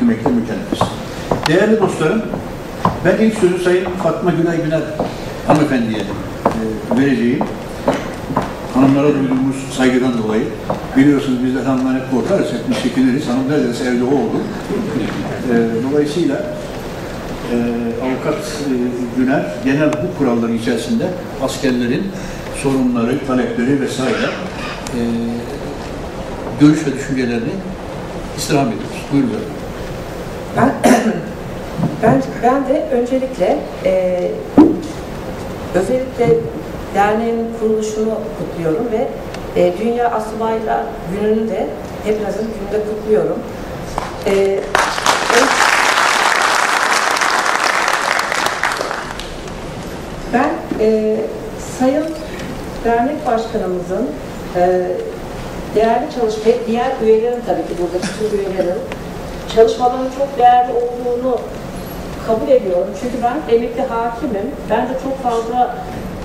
getirmekle mükellefiz. Değerli dostlarım, ben ilk sözü Sayın Fatma Günay Güner hanımefendiye e, vereceğim. Hanımlara duyduğumuz saygıdan dolayı. Biliyorsunuz bizler hanımlar hep korkarız, hep çekiniriz. Hanım neredeyse evde o olur. E, dolayısıyla e, avukat e, Güner genel hukuk kuralları içerisinde askerlerin sorunları, talepleri vesaire görüş ve düşüncelerini istirham ediyoruz. Buyurun. Ben, ben, ben de öncelikle e, özellikle derneğin kuruluşunu kutluyorum ve e, Dünya Asubaylar Günü'nü de hepinizin gününde kutluyorum. E, ben e, Sayın Dernek Başkanımızın e, değerli çalışma, diğer üyelerin tabii ki buradaki tüm üyelerin çalışmalarının çok değerli olduğunu kabul ediyorum. Çünkü ben emekli hakimim. Ben de çok fazla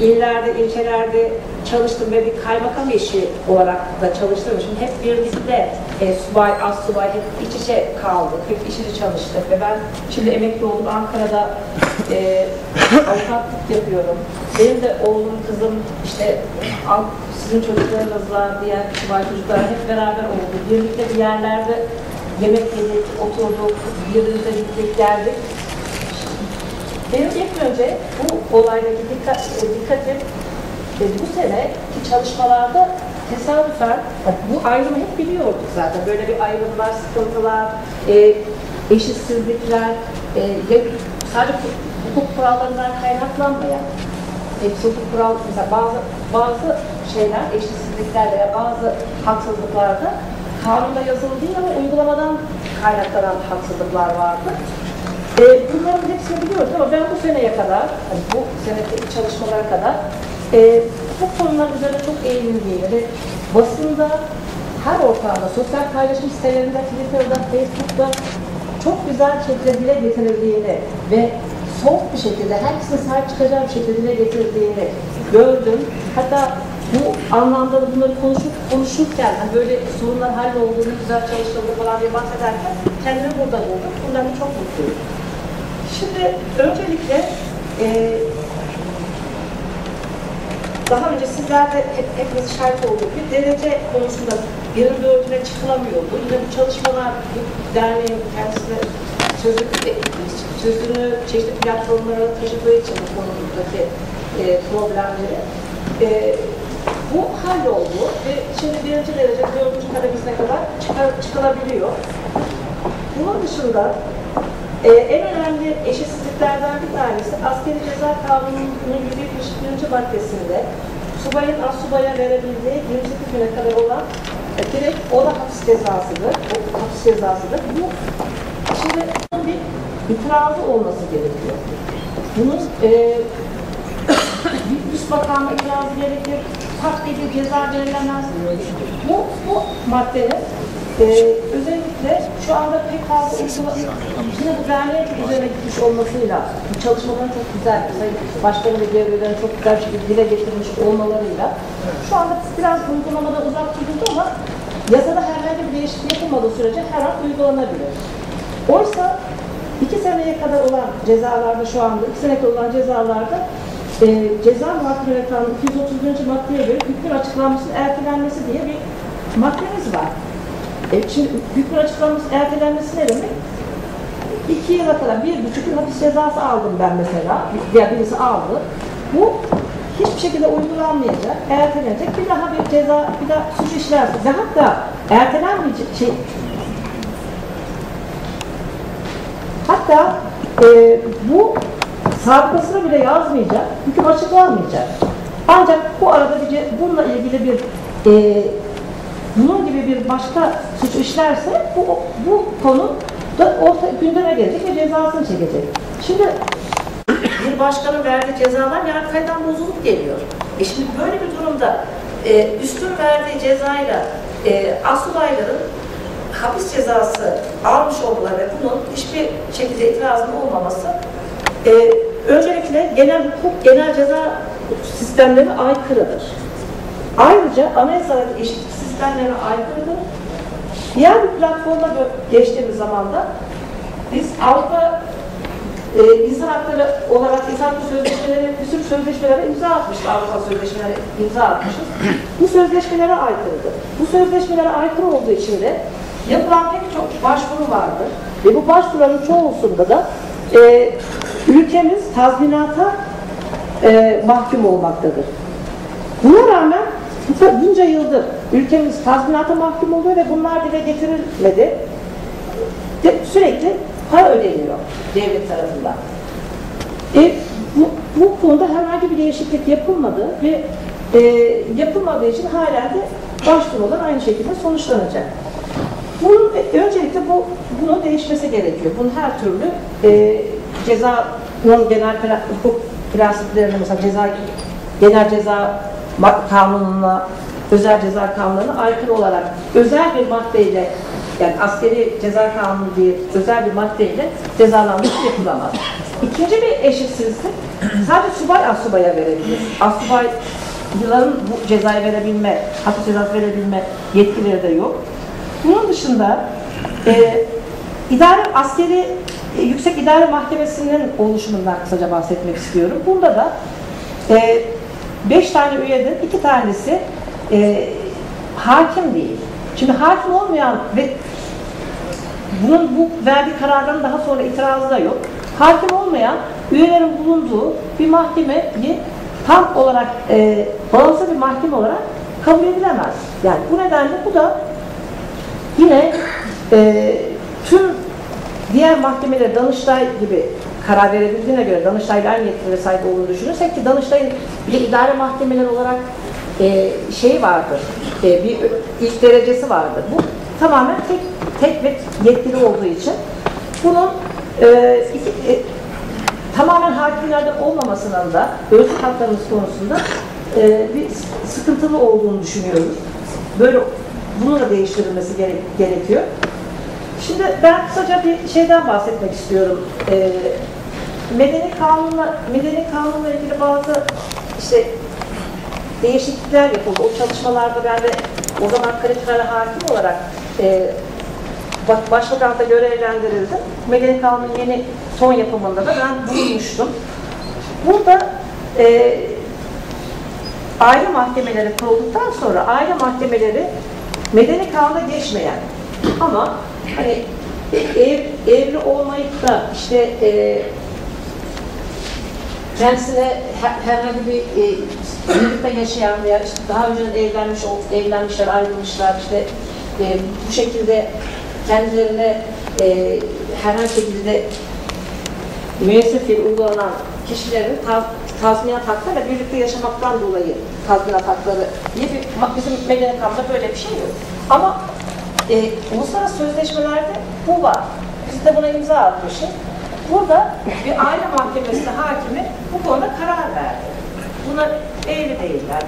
illerde, ilçelerde çalıştım ve bir kaymakam eşi olarak da çalıştığım için hep birlikte e, subay, az subay hep iç içe kaldık, hep iç içe çalıştık ve ben şimdi emekli oldum Ankara'da e, avukatlık yapıyorum. Benim de oğlum, kızım işte sizin çocuklarınızla, diğer subay çocuklar hep beraber oldu. Birlikte bir yerlerde yemek yedik, oturduk, birbirimize gittik, geldik. Benim ilk önce bu olaydaki dikkat, dikkatim e, bu sene ki çalışmalarda tesadüfen, bu ayrımı hep biliyorduk zaten. Böyle bir ayrımlar, sıkıntılar, e, eşitsizlikler, e, ya- sadece hukuk kurallarından kaynaklanmayan, hepsi hukuk kural, mesela bazı, bazı şeyler, eşitsizlikler veya bazı haksızlıklarda kanunda yazılı değil ama uygulamadan kaynaklanan haksızlıklar vardı. E, bunların hepsini biliyoruz ama ben bu seneye kadar, hani bu senedeki çalışmalara kadar e, bu konular üzerine çok eğilimliyim ve basında her ortamda, sosyal paylaşım sitelerinde, Twitter'da, Facebook'ta çok güzel şekilde dile getirildiğini ve soğuk bir şekilde herkesin sahip çıkacağı bir şekilde dile getirildiğini gördüm. Hatta bu anlamda da bunları konuşup konuşurken hani böyle sorunlar hallolduğunu, güzel çalıştığını falan diye bahsederken kendimi burada buldum. Bundan da çok mutluyum. Şimdi öncelikle e, daha önce sizler de hep, hepiniz şahit olduk. Bir derece konusunda birin dördüne çıkılamıyordu. Yine bu çalışmalar bu derneğin kendisine sözü, sözünü çeşitli platformlara taşıdığı için bu konudaki e, problemleri. E, bu halloldu ve şimdi birinci derece dördüncü kademesine kadar çıkar, çıkılabiliyor. Bunun dışında ee, en önemli eşitsizliklerden bir tanesi askeri ceza kanununun 171. maddesinde subayın asubaya verebildiği 28 güne kadar olan e, direkt o da hapis cezasıdır. O hapis cezasıdır. Bu şimdi bir itirazı olması gerekiyor. Bunun e, üst makama itirazı gerekir. Farklı bir ceza verilemez. Bu, bu maddenin e, özellikle şu anda pek fazla uygula- yine bu derneğe çok üzerine gitmiş olmasıyla, çalışmaların çok güzel, Sayın Başkanı ve diğer üyelerin çok güzel şekilde dile getirmiş olmalarıyla şu anda biraz uygulamada uzak tutuldu ama yasada herhangi bir değişiklik yapılmadığı sürece her an uygulanabilir. Oysa iki seneye kadar olan cezalarda şu anda, iki seneye kadar olan cezalarda e, ceza muhakeme kanunu 231. maddeye göre hükmün açıklanmasının ertelenmesi diye bir maddemiz var. E, şimdi hükmün açıklanması ertelenmesi ne demek? İki yıla kadar, bir buçuk yıl hapis cezası aldım ben mesela, ya birisi aldı. Bu hiçbir şekilde uygulanmayacak, ertelenecek. Bir daha bir ceza, bir daha suç işlerse ve hatta ertelenmeyecek şey, hatta e, bu sabıkasını bile yazmayacak, hüküm açıklanmayacak. Ancak bu arada bir, bununla ilgili bir e, bunun gibi bir başka suç işlerse bu, bu konu da orta gündeme gelecek ve cezasını çekecek. Şimdi bir başkanın verdiği cezalar yargıtaydan bozulup geliyor. E şimdi böyle bir durumda e, üstün verdiği cezayla e, asubayların hapis cezası almış olmaları ve bunun hiçbir şekilde itirazın olmaması e, öncelikle genel hukuk, genel ceza sistemlerine aykırıdır. Ayrıca anayasadaki eşitlik sistemlerine aykırıdır. Diğer bir platforma geçtiğimiz zaman da biz Avrupa e, insan hakları olarak insan hakları sözleşmeleri, bir sürü sözleşmelere imza atmışız. Avrupa sözleşmeleri imza atmışız. Bu sözleşmelere aykırıdır. Bu sözleşmelere aykırı olduğu için de yapılan pek çok başvuru vardır. Ve bu başvuruların çoğusunda da e, ülkemiz tazminata e, mahkum olmaktadır. Buna rağmen bunca yıldır ülkemiz tazminata mahkum oluyor ve bunlar dile getirilmedi. De, sürekli para ödeniyor devlet tarafından. E, bu, bu konuda herhangi bir değişiklik yapılmadı ve e, yapılmadığı için halen de başvurular aynı şekilde sonuçlanacak. Bunun, öncelikle bu bunun değişmesi gerekiyor. Bunun her türlü e, cezanın genel hukuk prensiplerine mesela ceza genel ceza kanununa özel ceza kanunlarına aykırı olarak özel bir maddeyle yani askeri ceza kanunu diye özel bir maddeyle cezalandırma yapılamaz. İkinci bir eşitsizlik sadece subay asubaya verebilir. Asubayların bu cezayı verebilme, hapis cezası verebilme yetkileri de yok. Bunun dışında e, idare askeri e, Yüksek İdare Mahkemesi'nin oluşumundan kısaca bahsetmek istiyorum. Bunda da e, beş tane üyeden iki tanesi e, hakim değil. Şimdi hakim olmayan ve bunun bu verdiği karardan daha sonra itirazı da yok. Hakim olmayan üyelerin bulunduğu bir mahkemeyi tam olarak e, bağımsız bir mahkeme olarak kabul edilemez. Yani bu nedenle bu da yine e, tüm diğer mahkemeler Danıştay gibi karar verebildiğine göre Danıştay'la aynı yetkilere sahip olduğunu düşünürsek ki Danıştay'ın bir idare mahkemeler olarak e, şey vardır, e, bir ilk derecesi vardır. Bu tamamen tek tek ve yetkili olduğu için bunun e, iki, e, tamamen hakimlerden olmamasının da özlük haklarımız konusunda e, bir sıkıntılı olduğunu düşünüyoruz. Böyle bunu da değiştirilmesi gerek, gerekiyor. Şimdi ben kısaca bir şeyden bahsetmek istiyorum. Ee, medeni kanunla medeni kanunla ilgili bazı işte değişiklikler yapıldı. O çalışmalarda ben de o zaman kriterlere hakim olarak e, bak- başbakanlıkta görevlendirildim. Medeni kanunun yeni son yapımında da ben bulunmuştum. Burada e, aile mahkemeleri kurulduktan sonra aile mahkemeleri medeni kanuna geçmeyen ama hani ev, evli olmayıp da işte e, kendisine her- herhangi bir e, birlikte yaşayan veya işte daha önceden evlenmiş evlenmişler, ayrılmışlar işte e, bu şekilde kendilerine e, herhangi şekilde müessir fiil uygulanan kişilerin taz, tazminat hakları birlikte yaşamaktan dolayı tazminat hakları diye bir, bizim kanunda böyle bir şey yok. Ama e, uluslararası sözleşmelerde bu var. Biz de buna imza atmışız. Burada bir aile mahkemesinde hakimi bu konuda karar verdi. Buna evli değiller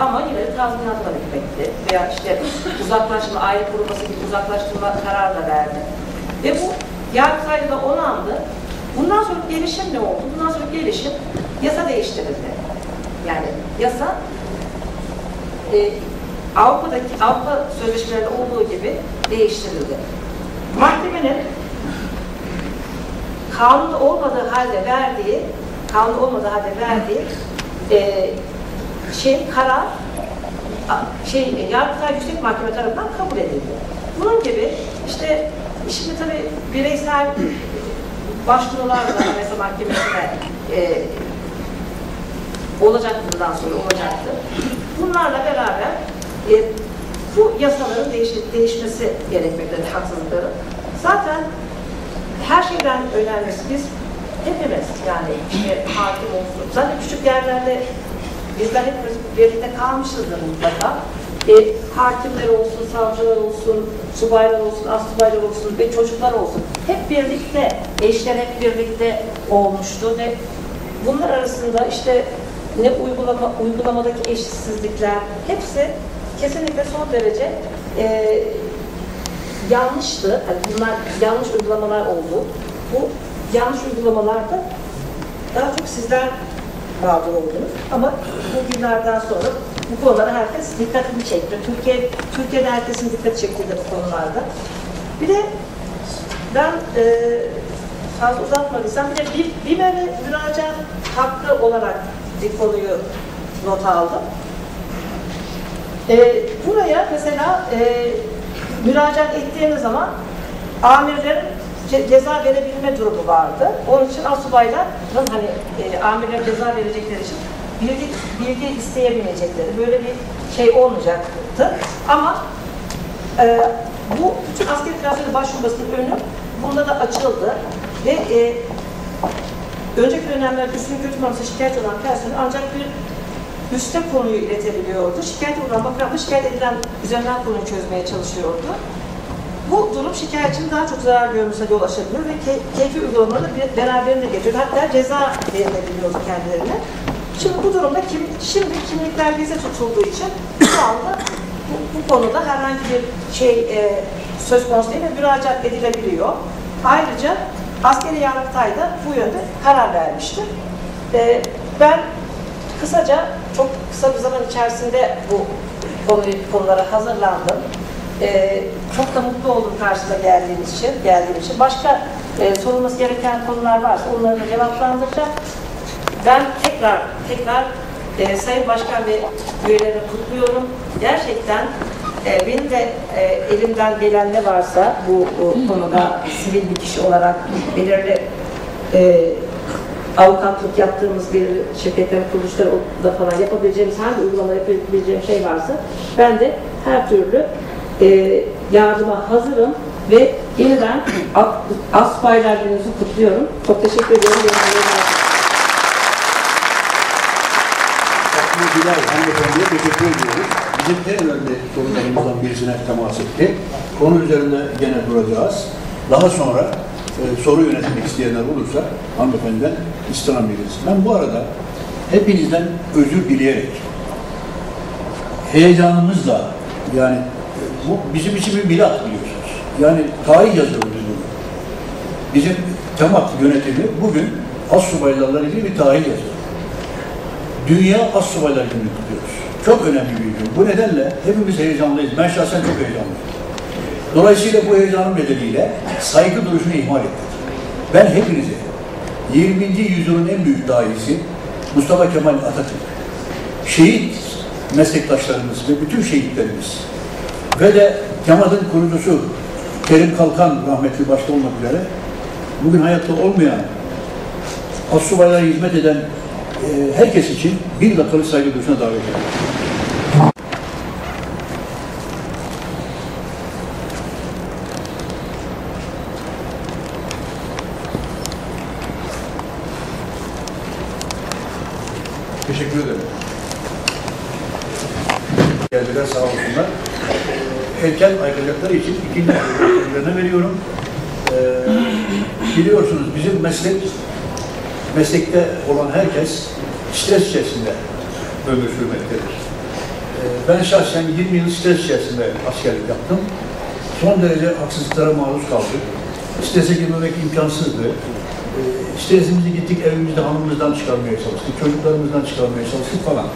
ama yine de tazminatla hükmetti veya işte uzaklaşma, aile koruması gibi uzaklaştırma kararı da verdi. Ve bu Yargıtay'da da onandı. Bundan sonra gelişim ne oldu? Bundan sonra gelişim yasa değiştirildi. Yani yasa e, Avrupa'daki Avrupa sözleşmelerinde olduğu gibi değiştirildi. Mahkemenin kanunda olmadığı halde verdiği, kanunda olmadığı halde verdiği e, şey karar şey e, Yargıtay Yüksek Mahkeme tarafından kabul edildi. Bunun gibi işte şimdi tabii bireysel başvurular da Anayasa Mahkemesi'ne e, olacak bundan sonra olacaktır. Bunlarla beraber e, bu yasaların değiş, değişmesi gerekmektedir haksızlıkların. Zaten her şeyden önemlisi biz hepimiz yani işte hakim olsun. Zaten küçük yerlerde bizler hepimiz birlikte kalmışızdır mutlaka. E, hakimler olsun, savcılar olsun, subaylar olsun, astsubaylar olsun ve çocuklar olsun. Hep birlikte, eşler hep birlikte olmuştu ve bunlar arasında işte ne uygulama, uygulamadaki eşitsizlikler hepsi kesinlikle son derece e, yanlıştı. Yani bunlar yanlış uygulamalar oldu. Bu yanlış uygulamalarda daha çok sizler mağdur oldunuz. Ama bu günlerden sonra bu konulara herkes dikkatini çekti. Türkiye, Türkiye'de herkesin dikkat çektiği de bu konularda. Bir de ben e, fazla uzatmadıysam bir de bir, BİMER'e müracaat hakkı olarak bir konuyu not aldım. Ee, buraya mesela e, müracaat ettiğiniz zaman amirlerin ce- ceza verebilme durumu vardı. Onun için asubayların hani e, amirler ceza verecekleri için bilgi, bilgi isteyebilecekleri böyle bir şey olmayacaktı. Ama e, bu bütün askeri klasörü başvurmasının önü bunda da açıldı. Ve e, önceki dönemlerde üstün kötü şikayet olan personel ancak bir üste konuyu iletebiliyordu. Şikayet olan bakan da şikayet edilen üzerinden konuyu çözmeye çalışıyordu. Bu durum şikayetçinin daha çok zarar görmesine yol açabiliyor ve key- keyfi uygulamaları bir- beraberinde getiriyor. Hatta ceza verilebiliyordu kendilerine. Şimdi bu durumda kim, şimdi kimlikler bize tutulduğu için şu anda bu, bu konuda herhangi bir şey e, söz konusu değil ve müracaat edilebiliyor. Ayrıca askeri yargıtay da bu yönde karar vermiştir. E, ben kısaca çok kısa bir zaman içerisinde bu konuyu, konulara hazırlandım. Ee, çok da mutlu oldum karşıda geldiğiniz için, geldiğim için. Başka e, sorulması gereken konular varsa onları da cevaplandıracağım. Ben tekrar tekrar e, Sayın Başkan ve üyelerimi kutluyorum. Gerçekten e, benim de e, elimden gelen ne varsa bu, bu konuda sivil bir kişi olarak belirli e, avukatlık yaptığımız bir şirketlerin kuruluşları da falan yapabileceğimiz hangi uygulama yapabileceğim şey varsa ben de her türlü e, yardıma hazırım ve yeniden Asbaylar Günü'nüzü kutluyorum. Çok teşekkür ediyorum. Gülay hanımefendiye teşekkür ediyoruz. Bizim en önemli sorularımızdan birisine temas etti. Konu üzerinde gene duracağız. Daha sonra e, soru yönetmek isteyenler olursa hanımefendiden istirham ederiz. Ben bu arada hepinizden özür dileyerek heyecanımızla yani e, bu bizim için bir milat biliyorsunuz. Yani tarih yazıyoruz bunu. Bizim TEMAK yönetimi bugün Assubaylarla ilgili bir tarih yazıyor. Dünya Assubaylar Günü'nü kutluyoruz. Çok önemli bir gün. Bu nedenle hepimiz heyecanlıyız. Ben şahsen çok heyecanlıyım. Dolayısıyla bu heyecanım nedeniyle saygı duruşunu ihmal ettik. Ben hepinize 20. yüzyılın en büyük dahisi Mustafa Kemal Atatürk, şehit meslektaşlarımız ve bütün şehitlerimiz ve de Kemal'ın kurucusu Kerim Kalkan rahmetli başta olmak üzere bugün hayatta olmayan Assubaylara hizmet eden e, herkes için bir dakikalık saygı duruşuna davet ediyorum. Erken ayrılacakları için ikinci ayrılacaklarına veriyorum. Ee, biliyorsunuz bizim meslek, meslekte olan herkes stres içerisinde ömür sürmektedir. Ee, ben şahsen 20 yıl stres içerisinde askerlik yaptım. Son derece haksızlıklara maruz kaldık. Strese girmemek imkansızdı. Ee, stresimizi gittik evimizde hanımımızdan çıkarmaya çalıştık, çocuklarımızdan çıkarmaya çalıştık falan.